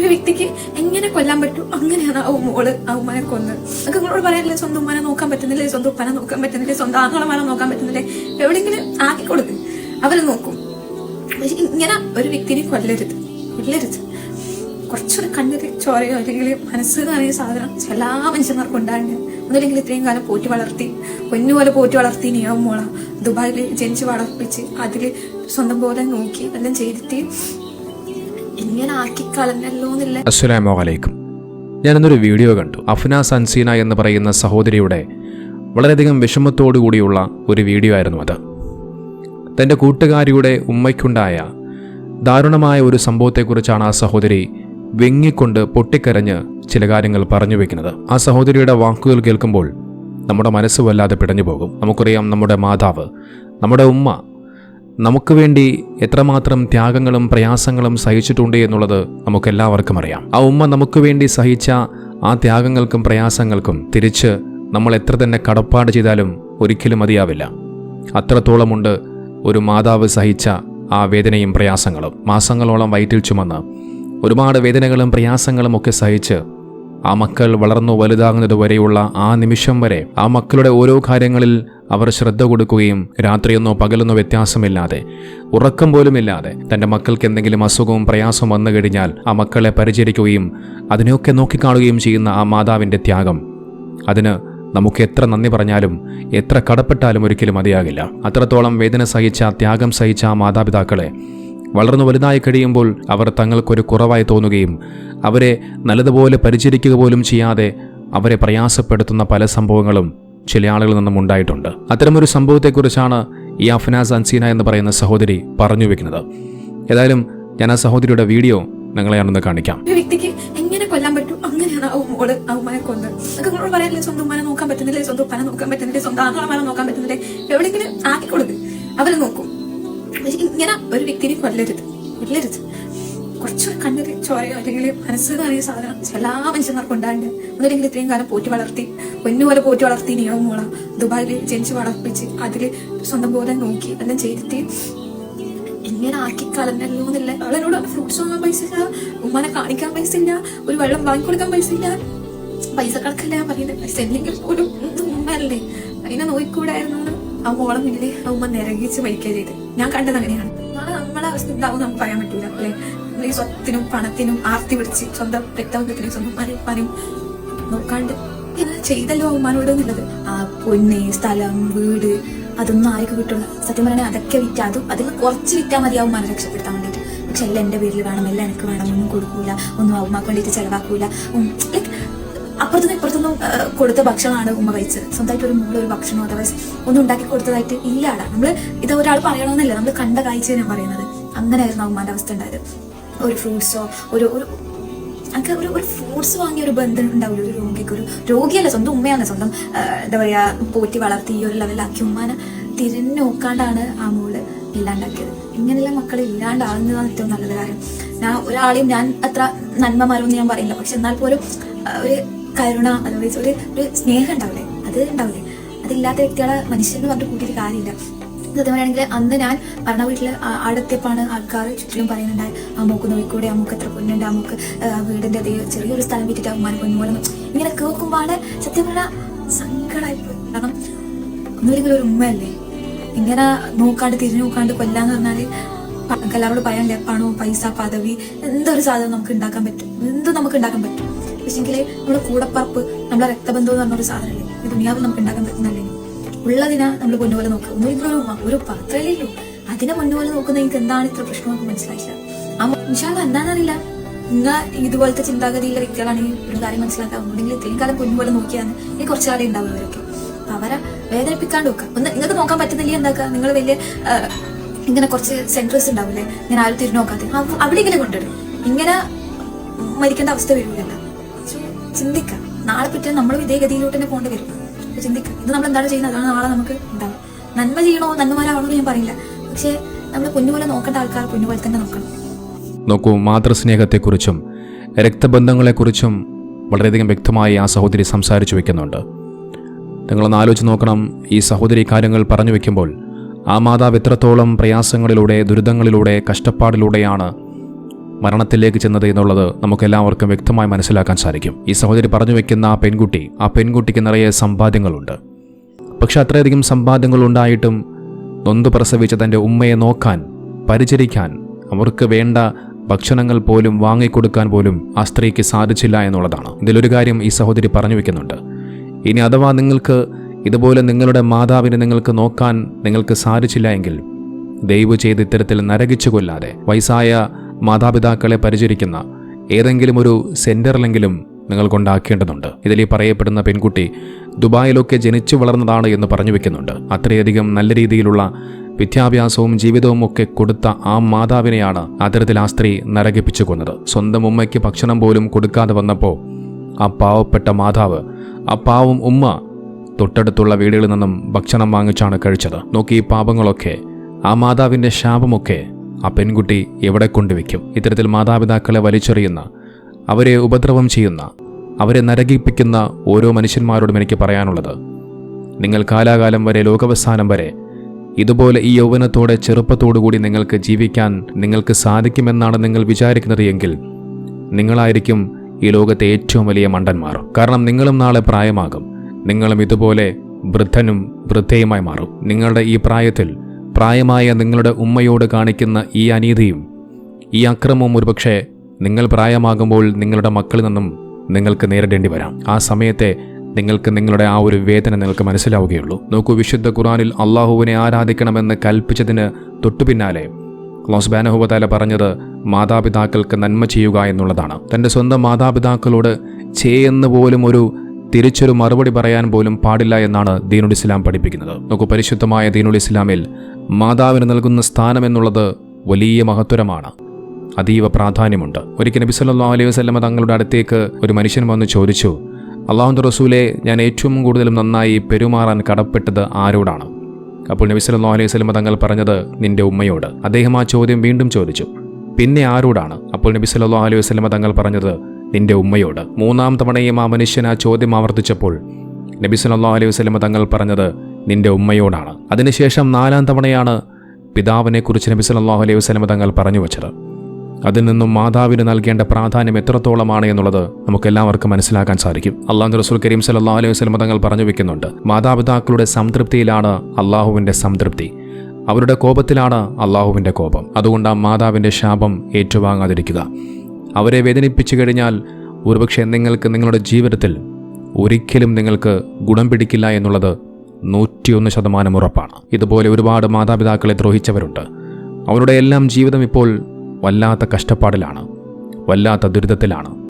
ഒരു വ്യക്തിക്ക് എങ്ങനെ കൊല്ലാൻ പറ്റും? അങ്ങനെയാണ് ആ മോൾ ആ ഉമ്മനെ കൊന്നത് നമുക്ക് നിങ്ങളോട് പറയാനില്ലേ സ്വന്തം ഉമ്മനെ നോക്കാൻ പറ്റുന്നില്ലേ? സ്വന്തം ഉപ്പനെ നോക്കാൻ പറ്റുന്നില്ലേ? സ്വന്തം ആങ്ങളമാനെ നോക്കാൻ പറ്റുന്നില്ലേ? എവിടെയെങ്കിലും ആക്കി കൊടുക്ക്. അവർ നോക്കും. പക്ഷെ ഇങ്ങനെ ഒരു വ്യക്തിനെ കൊല്ലരുത്. കൊല്ലരുത്. കുറച്ചൊരു കണ്ണിൽ ചോരയോ അല്ലെങ്കിൽ മനസ്സ് എന്ന് പറയുന്ന സാധനം എല്ലാ മനുഷ്യന്മാർക്കും ഉണ്ടാകുന്നത് ഒന്നുമില്ലെങ്കിൽ ഇത്രയും കാലം പോറ്റി വളർത്തി പൊന്നുപോലെ പോറ്റി വളർത്തി നിയമം മോള ദുബായിൽ ജനിച്ച് വളർപ്പിച്ച് അതിൽ സ്വന്തം പോലെ നോക്കി എല്ലാം ചെയ്തിട്ട് ഇങ്ങനെ ആക്കി കളഞ്ഞല്ലോ അസ്സലാമു അലൈക്കും. ഞാനിന്നൊരു വീഡിയോ കണ്ടു. അഫ്ന സൻസീന എന്ന് പറയുന്ന സഹോദരിയുടെ വളരെയധികം വിഷമത്തോടു കൂടിയുള്ള ഒരു വീഡിയോ ആയിരുന്നു അത്. തന്റെ കൂട്ടുകാരിയുടെ ഉമ്മയ്ക്കുണ്ടായ ദാരുണമായ ഒരു സംഭവത്തെക്കുറിച്ചാണ് ആ സഹോദരി വെങ്ങിക്കൊണ്ട് പൊട്ടിക്കരഞ്ഞ് ചില കാര്യങ്ങൾ പറഞ്ഞു വെക്കുന്നത്. ആ സഹോദരിയുടെ വാക്കുകൾ കേൾക്കുമ്പോൾ നമ്മുടെ മനസ്സ് വല്ലാതെ പിടഞ്ഞു പോകും നമുക്കറിയാം നമ്മുടെ മാതാവ് നമ്മുടെ ഉമ്മ നമുക്ക് വേണ്ടി എത്രമാത്രം ത്യാഗങ്ങളും പ്രയാസങ്ങളും സഹിച്ചിട്ടുണ്ട് എന്നുള്ളത് നമുക്കെല്ലാവർക്കും അറിയാം. ആ ഉമ്മ നമുക്ക് വേണ്ടി സഹിച്ച ആ ത്യാഗങ്ങൾക്കും പ്രയാസങ്ങൾക്കും തിരിച്ച് നമ്മൾ എത്ര തന്നെ കടപ്പാട് ചെയ്താലും ഒരിക്കലും മതിയാവില്ല. അത്രത്തോളമുണ്ട് ഒരു മാതാവ് സഹിച്ച ആ വേദനയും പ്രയാസങ്ങളും. മാസങ്ങളോളം വയറ്റിൽ ചുമന്ന് ഒരുപാട് വേദനകളും പ്രയാസങ്ങളും ഒക്കെ സഹിച്ച് ആ മക്കൾ വളർന്നു വലുതാകുന്നത് വരെയുള്ള ആ നിമിഷം വരെ ആ മക്കളുടെ ഓരോ കാര്യങ്ങളിൽ അവർ ശ്രദ്ധ കൊടുക്കുകയും രാത്രിയെന്നോ പകലെന്നോ വ്യത്യാസമില്ലാതെ ഉറക്കം പോലുമില്ലാതെ തന്റെ മക്കൾക്ക് എന്തെങ്കിലും അസുഖവും പ്രയാസവും വന്നു കഴിഞ്ഞാൽ ആ മക്കളെ പരിചരിക്കുകയും അതിനെയൊക്കെ നോക്കിക്കാണുകയും ചെയ്യുന്ന ആ മാതാവിന്റെ ത്യാഗം. അതിന് നമുക്ക് എത്ര നന്ദി പറഞ്ഞാലും എത്ര കടപ്പെട്ടാലും ഒരിക്കലും മതിയാകില്ല. അത്രത്തോളം വേദന സഹിച്ച ത്യാഗം സഹിച്ച ആ മാതാപിതാക്കളെ വളർന്നു വലുതായി കഴിയുമ്പോൾ അവർ തങ്ങൾക്കൊരു കുറവായി തോന്നുകയും അവരെ നല്ലതുപോലെ പരിചരിക്കുക പോലും ചെയ്യാതെ അവരെ പ്രയാസപ്പെടുത്തുന്ന പല സംഭവങ്ങളും ചില ആളുകളിൽ നിന്നും ഉണ്ടായിട്ടുണ്ട്. അത്തരമൊരു സംഭവത്തെക്കുറിച്ചാണ് ഈ അഫ്നാസ് അൻസീന എന്ന് പറയുന്ന സഹോദരി പറഞ്ഞു വെക്കുന്നത്. ഏതായാലും ഞാൻ ആ സഹോദരിയുടെ വീഡിയോ നിങ്ങളെ ഞാനൊന്ന് കാണിക്കാം. വ്യക്തിക്ക് എങ്ങനെ കൊല്ലാൻ പറ്റും? അങ്ങനെയാണ് മോൾ ഉമ്മനെ നമുക്ക് നിങ്ങളോട് പറയാനില്ലേ സ്വന്തം ഉമ്മനെ നോക്കാൻ പറ്റുന്നില്ലേ? സ്വന്തം ഉപ്പനെ നോക്കാൻ പറ്റുന്നില്ലേ? സ്വന്തം ആങ്ങളമാരെ നോക്കാൻ പറ്റുന്നില്ലേ? എവിടെയെങ്കിലും ആക്കി അവർ നോക്കും. ഇങ്ങനെ ഒരു വ്യക്തിനെ കൊല്ലരുത്. കൊല്ലരുത്. കുറച്ചുകൂടെ കണ്ണിൽ ചോരയോ അല്ലെങ്കിൽ മനസ്സ് പറയുന്ന സാധനം എല്ലാ മനുഷ്യന്മാർക്കും ഉണ്ടാണ്ട് ഒന്നുമില്ലെങ്കിൽ ഇത്രയും കാലം പോറ്റി വളർത്തി ഒന്നുപോലെ പോറ്റി വളർത്തി നീളം മോള ദുബായിൽ ജനിച്ച് വളർപ്പിച്ച് അതിൽ സ്വന്തം പോലെ നോക്കി എല്ലാം ചെയ്തിട്ട് ഇങ്ങനെ ആക്കി കളഞ്ഞല്ലോ എന്നില്ല. അവളെന്നോട് ഫ്രൂട്ട്സ് വാങ്ങാൻ പൈസ ഇല്ല ഉമ്മാനെ കാണിക്കാൻ പൈസ ഇല്ല ഒരു വെള്ളം വാങ്ങിക്കൊടുക്കാൻ പൈസ ഇല്ല. പൈസ കണക്കല്ല പറയുന്നത്. പൈസ ഇല്ലെങ്കിൽ പോലും ഉമ്മല്ലേ അതിനെ നോക്കിക്കൂടായിരുന്നു ആ മോളം ഇല്ലേ ആ ഉമ്മ നിരകിച്ച് വയ്ക്കുക ചെയ്ത് ഞാൻ കണ്ടത് അങ്ങനെയാണ്. നമ്മളെ അവസ്ഥ ഉണ്ടാവും നമുക്ക് പറയാൻ പറ്റൂല അല്ലെ? ഈ സ്വത്തിനും പണത്തിനും ആർത്തി പിടിച്ച് സ്വന്തം രക്തബന്ധത്തിനും സ്വന്തം മരപ്പാനും നോക്കാണ്ട് ഇങ്ങനെ ചെയ്തല്ലോ അവന്മാരോട് എന്നുള്ളത്. ആ പൊന്നെ സ്ഥലം വീട് അതൊന്നും ആർക്കും കിട്ടുള്ള സത്യം പറഞ്ഞാൽ അതൊക്കെ വിറ്റാ. അതും അതിൽ കുറച്ച് വിറ്റാൽ മതി അവന്മാരെ രക്ഷപ്പെടുത്താൻ വേണ്ടിയിട്ട് പക്ഷെ എല്ലാം എന്റെ പേരിൽ വേണം. എല്ലാം എനിക്ക് വേണം. ഒന്നും കൊടുക്കൂല. ഒന്നും അവന്മാർക്ക് വേണ്ടിയിട്ട് ചെലവാക്കൂല. ലൈക്ക് അപ്പുറത്തുനിന്ന് ഇപ്പുറത്തൊന്നും കൊടുത്ത ഭക്ഷണമാണ് ഉമ്മ കഴിച്ചത്. സ്വന്തമായിട്ട് ഒരു മൂള ഒരു ഭക്ഷണം അഥവാ ഒന്നും ഉണ്ടാക്കി കൊടുത്തതായിട്ട് ഇല്ലാടാ നമ്മൾ ഇത് ഒരാൾ പറയണമെന്നല്ല നമ്മൾ കണ്ട കാഴ്ച ഞാൻ പറയുന്നത്. അങ്ങനെയായിരുന്നു അവന്മാരുടെ അവസ്ഥ ഉണ്ടായത്. ഒരു ഫ്രൂട്ട്സോ ഒരു ഒരു അങ്ങനെ ഒരു ഒരു ഫ്രൂട്ട്സ് വാങ്ങിയ ഒരു ബന്ധം ഉണ്ടാവില്ല? ഒരു രോഗിക്ക് ഒരു രോഗിയല്ല സ്വന്തം ഉമ്മയാണ് സ്വന്തം എന്താ പറയാ പോറ്റി വളർത്തി ഈ ഒരു ലെവലിലാക്കി ഉമ്മാനെ തിരിഞ്ഞു നോക്കാണ്ടാണ് ആ മോൾ ഇല്ലാണ്ടാക്കിയത്. ഇങ്ങനെയുള്ള മക്കൾ ഇല്ലാണ്ടാകുന്നതാണ് ഏറ്റവും നല്ലത് കാര്യം. ഞാൻ ഒരാളെയും ഞാൻ അത്ര നന്മമാരൊന്നും ഞാൻ പറയില്ല. പക്ഷെ എന്നാൽ പോലും ഒരു കരുണ അതേപോലെ ഒരു ഒരു സ്നേഹം ഉണ്ടാവില്ലേ? അത് ഉണ്ടാവില്ലേ? അതില്ലാത്ത വ്യക്തികളെ മനുഷ്യൻ എന്ന് പറഞ്ഞിട്ട് കൂട്ടിയിട്ട് കാര്യമില്ല. സത്യം പറയുകയാണെങ്കിൽ അന്ന് ഞാൻ പറഞ്ഞ വീട്ടിൽ അടുത്തപ്പാണ് ആൾക്കാർ ചുറ്റിലും പറയുന്നുണ്ടായി ആ മൂക്ക് നോയിക്കൂടെ ആ മൂക്ക് എത്ര പൊന്നുണ്ട് ആ മൂക്ക് ആ വീടിന്റെ അതേ ചെറിയൊരു സ്ഥലം വിറ്റിട്ട് അമ്മ പൊന്നുപോലെ ഇങ്ങനെ കേൾക്കുമ്പോഴാണ് സത്യം പറഞ്ഞാൽ സങ്കടമായിപ്പോയി കാരണം ഒന്നുമില്ലെങ്കിൽ ഒരു ഉമ്മയല്ലേ? ഇങ്ങനെ നോക്കാണ്ട് തിരിഞ്ഞു നോക്കാണ്ട് കൊല്ലാന്ന് പറഞ്ഞാൽ എല്ലാവരോട് പറയാൻ എല്ലാവരോടും പറയാനില്ല പണോ പൈസ പദവി എന്തൊരു സാധനം നമുക്ക് ഉണ്ടാക്കാൻ പറ്റും. എന്തും നമുക്ക് ഉണ്ടാക്കാൻ പറ്റും. പക്ഷെങ്കിൽ നമ്മുടെ കൂടപ്പറപ്പ് നമ്മുടെ രക്തബന്ധം എന്ന് പറഞ്ഞൊരു സാധനമല്ലേ ഈ ദുനിയാവ് നമുക്ക് ഉണ്ടാക്കാൻ പറ്റുന്നല്ലേ ഉള്ളതിനാ നമ്മൾ പൊന്നുപോലെ നോക്കുക. ഒന്നും ഇത്ര ഒരു ഉള്ളൂ അതിനെ പൊന്നുപോലെ നോക്കുന്ന എനിക്ക് എന്താണ് ഇത്ര പ്രശ്നം നമുക്ക് മനസ്സിലായില്ല. നിഷാദ് എന്താണെന്നറിയില്ല. നിങ്ങൾ ഇതുപോലത്തെ ചിന്താഗതിയിലുള്ള വ്യക്തികളാണെങ്കിൽ ഒരു കാര്യം മനസ്സിലാക്കാം ഉണ്ടെങ്കിൽ ഇത്രയും കാലം പൊന്നുപോലെ നോക്കിയാണ് ഈ കുറച്ച് കാലം ഉണ്ടാവും അവരൊക്കെ. അവരെ വേദനിപ്പിക്കാണ്ട് നോക്കുക. ഒന്ന് നിങ്ങൾക്ക് നോക്കാൻ പറ്റുന്നില്ല എന്താക്കുക? നിങ്ങൾ വലിയ ഇങ്ങനെ കുറച്ച് സെന്റേഴ്സ് ഉണ്ടാവില്ലേ? ഇങ്ങനെ ആരും തിരിഞ്ഞു നോക്കാതെ. അവ- അവിടെ ഇങ്ങനെ കൊണ്ടുവരും. ഇങ്ങനെ മരിക്കേണ്ട അവസ്ഥ വരില്ലല്ലോ So, ചിന്തിക്കാം നാളെ പറ്റാൻ നമ്മൾ ഗതിയിലോട്ട് തന്നെ പോകേണ്ടി വരും. അപ്പൊ ചിന്തിക്കാം ഇത് നമ്മൾ എന്താണ് ചെയ്യുന്നത്? അതാണ് നാളെ നമുക്ക് ഉണ്ടാവും നന്മ ചെയ്യണോ? നന്മമാരാണോ എന്ന് ഞാൻ പറയില്ല. പക്ഷേ നമ്മൾ പൊന്നുപോലെ നോക്കേണ്ട ആൾക്കാർ പൊന്നുപോലെ തന്നെ നോക്കണം. നോക്കൂ മാതൃസ്നേഹത്തെക്കുറിച്ചും രക്തബന്ധങ്ങളെക്കുറിച്ചും വളരെയധികം വ്യക്തമായി ആ സഹോദരി സംസാരിച്ചു വെക്കുന്നുണ്ട്. നിങ്ങളൊന്ന് ആലോചിച്ച് നോക്കണം ഈ സഹോദരി കാര്യങ്ങൾ പറഞ്ഞു വെക്കുമ്പോൾ ആ മാതാവ് എത്രത്തോളം പ്രയാസങ്ങളിലൂടെ ദുരിതങ്ങളിലൂടെ കഷ്ടപ്പാടിലൂടെയാണ് മരണത്തിലേക്ക് ചെന്നത് എന്നുള്ളത് നമുക്കെല്ലാവർക്കും വ്യക്തമായി മനസ്സിലാക്കാൻ സാധിക്കും. ഈ സഹോദരി പറഞ്ഞു വെക്കുന്ന ആ പെൺകുട്ടി ആ പെൺകുട്ടിക്ക് നിറയെ സമ്പാദ്യങ്ങളുണ്ട്. പക്ഷെ അത്രയധികം സമ്പാദ്യങ്ങൾ ഉണ്ടായിട്ടും നൊന്ത് പ്രസവിച്ച തന്റെ ഉമ്മയെ നോക്കാൻ പരിചരിക്കാൻ അവർക്ക് വേണ്ട ഭക്ഷണങ്ങൾ പോലും വാങ്ങിക്കൊടുക്കാൻ പോലും ആ സ്ത്രീക്ക് സാധിച്ചില്ല എന്നുള്ളതാണ്. ഇതിലൊരു കാര്യം ഈ സഹോദരി പറഞ്ഞു വെക്കുന്നുണ്ട്. ഇനി അഥവാ നിങ്ങൾക്ക് ഇതുപോലെ നിങ്ങളുടെ മാതാവിനെ നിങ്ങൾക്ക് നോക്കാൻ നിങ്ങൾക്ക് സാധിച്ചില്ല എങ്കിൽ ദയവ് ചെയ്ത് ഇത്തരത്തിൽ നരകിച്ചു കൊല്ലാതെ വയസ്സായ മാതാപിതാക്കളെ പരിചരിക്കുന്ന ഏതെങ്കിലും ഒരു സെന്ററിലെങ്കിലും നിങ്ങൾ കൊണ്ടാക്കേണ്ടതുണ്ട്. ഇതിൽ ഈ പറയപ്പെടുന്ന പെൺകുട്ടി ദുബായിലൊക്കെ ജനിച്ചു വളർന്നതാണ് എന്ന് പറഞ്ഞു വെക്കുന്നുണ്ട്. അത്രയധികം നല്ല രീതിയിലുള്ള വിദ്യാഭ്യാസവും ജീവിതവും ഒക്കെ കൊടുത്ത ആ മാതാവിനെയാണ് അത്തരത്തിൽ ആ സ്ത്രീ നരകിപ്പിച്ചു കൊന്നത്. സ്വന്തം ഉമ്മയ്ക്ക് ഭക്ഷണം പോലും കൊടുക്കാതെ വന്നപ്പോൾ ആ പാവപ്പെട്ട മാതാവ് ആ പാവം ഉമ്മ തൊട്ടടുത്തുള്ള വീടുകളിൽ നിന്നും ഭക്ഷണം വാങ്ങിച്ചാണ് കഴിച്ചത്. നോക്കി ഈ പാപങ്ങളൊക്കെ ആ മാതാവിന്റെ ശാപമൊക്കെ ആ പെൺകുട്ടി എവിടെ കൊണ്ടുവയ്ക്കും? ഇത്തരത്തിൽ മാതാപിതാക്കളെ വലിച്ചെറിയുന്ന അവരെ ഉപദ്രവം ചെയ്യുന്ന അവരെ നരകിപ്പിക്കുന്ന ഓരോ മനുഷ്യന്മാരോടും എനിക്ക് പറയാനുള്ളത്. നിങ്ങൾ കാലാകാലം വരെ ലോകവസാനം വരെ ഇതുപോലെ ഈ യൗവനത്തോടെ ചെറുപ്പത്തോടുകൂടി നിങ്ങൾക്ക് ജീവിക്കാൻ നിങ്ങൾക്ക് സാധിക്കുമെന്നാണ് നിങ്ങൾ വിചാരിക്കുന്നത് എങ്കിൽ നിങ്ങളായിരിക്കും ഈ ലോകത്തെ ഏറ്റവും വലിയ മണ്ടന്മാർ. കാരണം നിങ്ങളും നാളെ പ്രായമാകും. നിങ്ങളും ഇതുപോലെ വൃദ്ധനും വൃദ്ധയുമായി മാറും. നിങ്ങളുടെ ഈ പ്രായത്തിൽ പ്രായമായ നിങ്ങളുടെ ഉമ്മയോട് കാണിക്കുന്ന ഈ അനീതിയും ഈ അക്രമവും ഒരുപക്ഷെ നിങ്ങൾ പ്രായമാകുമ്പോൾ നിങ്ങളുടെ മക്കളിൽ നിന്നും നിങ്ങൾക്ക് നേരിടേണ്ടി വരാം. ആ സമയത്തെ നിങ്ങൾക്ക് നിങ്ങളുടെ ആ ഒരു വേദന നിങ്ങൾക്ക് മനസ്സിലാവുകയുള്ളൂ. നോക്കൂ വിശുദ്ധ ഖുറാനിൽ അള്ളാഹുവിനെ ആരാധിക്കണമെന്ന് കൽപ്പിച്ചതിന് തൊട്ടുപിന്നാലെ ക്ലോസ്ബാനഹുബതാല പറഞ്ഞത് മാതാപിതാക്കൾക്ക് നന്മ ചെയ്യുക എന്നുള്ളതാണ്. തന്റെ സ്വന്തം മാതാപിതാക്കളോട് ചെയ്യുന്ന പോലും ഒരു തിരിച്ചൊരു മറുപടി പറയാൻ പോലും പാടില്ല എന്നാണ് ദീനുൽ ഇസ്ലാം പഠിപ്പിക്കുന്നത്. നോക്കൂ പരിശുദ്ധമായ ദീനുൽ ഇസ്ലാമിൽ മാതാവിന് നൽകുന്ന സ്ഥാനം എന്നുള്ളത് വലിയ മഹത്വരമാണ്. അതീവ പ്രാധാന്യമുണ്ട്. ഒരിക്കൽ നബി സല്ലല്ലാഹു അലൈഹി വസല്ലമ തങ്ങളുടെ അടുത്തേക്ക് ഒരു മനുഷ്യൻ വന്ന് ചോദിച്ചു അള്ളാഹു റസൂലെ ഞാൻ ഏറ്റവും കൂടുതലും നന്നായി പെരുമാറാൻ കടപ്പെട്ടത് ആരോടാണ്? അപ്പോൾ നബി സല്ലല്ലാഹു അലൈഹി വസല്ലമ തങ്ങൾ പറഞ്ഞത് നിന്റെ ഉമ്മയോട്. അദ്ദേഹം ആ ചോദ്യം വീണ്ടും ചോദിച്ചു പിന്നെ ആരോടാണ്? അപ്പോൾ നബി സല്ലല്ലാഹു അലൈഹി വസല്ലമ തങ്ങൾ പറഞ്ഞത് നിന്റെ ഉമ്മയോട്. മൂന്നാം തവണയും ആ മനുഷ്യൻ ആ ചോദ്യം ആവർത്തിച്ചപ്പോൾ നബി സല്ലല്ലാഹു അലൈഹി വസല്ലമ തങ്ങൾ പറഞ്ഞത് നിന്റെ ഉമ്മയോടാണ്. അതിനുശേഷം നാലാം തവണയാണ് പിതാവിനെക്കുറിച്ച് നബി സല്ലാഹു അലൈഹി വസല്ലമ തങ്ങൾ പറഞ്ഞു വച്ചത്. അതിൽ നിന്നും മാതാവിന് നൽകേണ്ട പ്രാധാന്യം എത്രത്തോളമാണ് എന്നുള്ളത് നമുക്കെല്ലാവർക്കും മനസ്സിലാക്കാൻ സാധിക്കും. അള്ളാഹു റസൂൽ കരീം സല്ലല്ലാഹു അലൈഹി വസ്ലമ തങ്ങൾ പറഞ്ഞു വെക്കുന്നുണ്ട്. മാതാപിതാക്കളുടെ സംതൃപ്തിയിലാണ് അള്ളാഹുവിന്റെ സംതൃപ്തി. അവരുടെ കോപത്തിലാണ് അള്ളാഹുവിന്റെ കോപം. അതുകൊണ്ട് ആ മാതാവിന്റെ ശാപം ഏറ്റുവാങ്ങാതിരിക്കുക. അവരെ വേദനിപ്പിച്ചു കഴിഞ്ഞാൽ ഒരുപക്ഷെ നിങ്ങൾക്ക് നിങ്ങളുടെ ജീവിതത്തിൽ ഒരിക്കലും നിങ്ങൾക്ക് ഗുണം പിടിക്കില്ല എന്നുള്ളത് നൂറ്റിയൊന്ന് ശതമാനം ഉറപ്പാണ്. ഇതുപോലെ ഒരുപാട് മാതാപിതാക്കളെ ദ്രോഹിച്ചവരുണ്ട്. അവരുടെ എല്ലാം ജീവിതം ഇപ്പോൾ വല്ലാത്ത കഷ്ടപ്പാടിലാണ് വല്ലാത്ത ദുരിതത്തിലാണ്.